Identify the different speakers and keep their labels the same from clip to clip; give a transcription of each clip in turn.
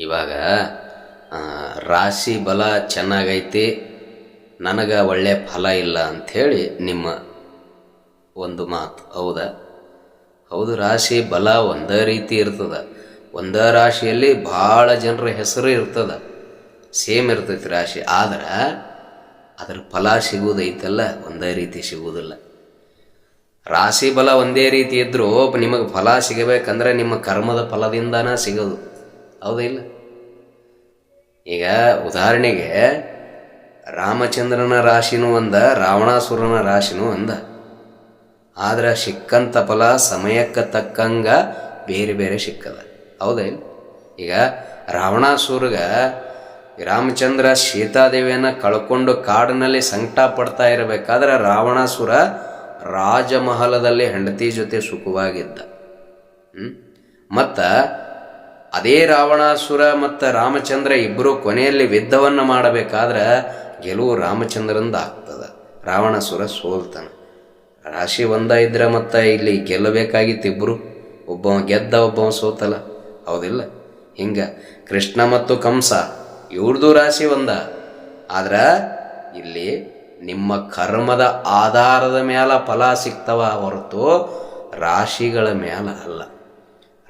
Speaker 1: ಇವಾಗ ರಾಶಿ ಬಲ ಚೆನ್ನಾಗೈತಿ, ನನಗೆ ಒಳ್ಳೆ ಫಲ ಇಲ್ಲ ಅಂಥೇಳಿ ನಿಮ್ಮ ಒಂದು ಮಾತು. ಹೌದಾ? ಹೌದು, ರಾಶಿ ಬಲ ಒಂದೇ ರೀತಿ ಇರ್ತದೆ. ಒಂದೇ ರಾಶಿಯಲ್ಲಿ ಭಾಳ ಜನರ ಹೆಸರು ಇರ್ತದೆ. ಸೇಮ್ ಇರ್ತೈತಿ ರಾಶಿ. ಆದ್ರೆ, ಅದರ ಫಲ ಸಿಗುವುದೈತಲ್ಲ ಒಂದೇ ರೀತಿ ಸಿಗುವುದಿಲ್ಲ ರಾಶಿ ಬಲ ಒಂದೇ ರೀತಿ ಇದ್ದರೂ ನಿಮಗೆ ಫಲ ಸಿಗಬೇಕಂದ್ರೆ ನಿಮ್ಮ ಕರ್ಮದ ಫಲದಿಂದನೇ ಸಿಗೋದು. ಹೌದಾ ಇಲ್ಲ ಈಗ ಉದಾಹರಣೆಗೆ ರಾಮಚಂದ್ರನ ರಾಶಿನೂ ಅಂದ ರಾವಣಾಸುರನ ರಾಶಿನೂ ಒಂದ. ಆದ್ರೆ ಸಿಕ್ಕಂತ ಫಲ ಸಮಯಕ್ಕೆ ತಕ್ಕಂಗ ಬೇರೆ ಬೇರೆ ಸಿಕ್ಕದ. ಹೌದಾ ಇಲ್ಲ? ಈಗ ರಾವಣಾಸುರಗ ರಾಮಚಂದ್ರ ಸೀತಾದೇವಿಯನ್ನು ಕಳ್ಕೊಂಡು ಕಾಡಿನಲ್ಲಿ ಸಂಕಟ ಪಡ್ತಾ ಇರಬೇಕಾದ್ರೆ ರಾವಣಾಸುರ ರಾಜಮಹಲದಲ್ಲಿ ಹೆಂಡತಿ ಜೊತೆ ಸುಖವಾಗಿದ್ದ. ಹ್ಮ್? ಮತ್ತ ಅದೇ ರಾವಣಾಸುರ ಮತ್ತು ರಾಮಚಂದ್ರ ಇಬ್ಬರು ಕೊನೆಯಲ್ಲಿ ಯುದ್ಧವನ್ನು ಮಾಡಬೇಕಾದ್ರೆ ಗೆಲುವು ರಾಮಚಂದ್ರಂದ ಆಗ್ತದೆ. ರಾವಣಾಸುರ ಸೋಲ್ತಾನ. ರಾಶಿ ಒಂದ ಇದ್ರೆ ಮತ್ತು ಇಲ್ಲಿ ಗೆಲ್ಲಬೇಕಾಗಿತ್ತು ಇಬ್ಬರು ಒಬ್ಬವ ಗೆದ್ದ, ಒಬ್ಬವ ಸೋತಲ್ಲ. ಹೌದಿಲ್ಲ? ಹಿಂಗೆ. ಕೃಷ್ಣ ಮತ್ತು ಕಂಸ ಇವ್ರದ್ದು ರಾಶಿ ಒಂದ. ಆದ್ರೆ ಇಲ್ಲಿ ನಿಮ್ಮ ಕರ್ಮದ ಆಧಾರದ ಮ್ಯಾಲ ಫಲ ಸಿಗ್ತವ ಹೊರತು ರಾಶಿಗಳ ಮೇಲೆ ಅಲ್ಲ.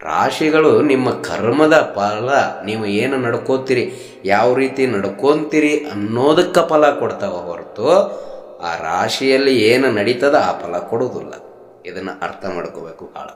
Speaker 1: ರಾಶಿಗಳು ನಿಮ್ಮ ಕರ್ಮದ ಫಲ, ನೀವು ಏನು ನಡ್ಕೋತೀರಿ, ಯಾವ ರೀತಿ ನಡ್ಕೊತೀರಿ ಅನ್ನೋದಕ್ಕೆ ಫಲ ಕೊಡ್ತಾವ ಹೊರತು ಆ ರಾಶಿಯಲ್ಲಿ ಏನು ನಡೀತದ ಆ ಫಲ ಕೊಡುವುದಿಲ್ಲ. ಇದನ್ನು ಅರ್ಥ ಮಾಡ್ಕೋಬೇಕು ಭಾಳ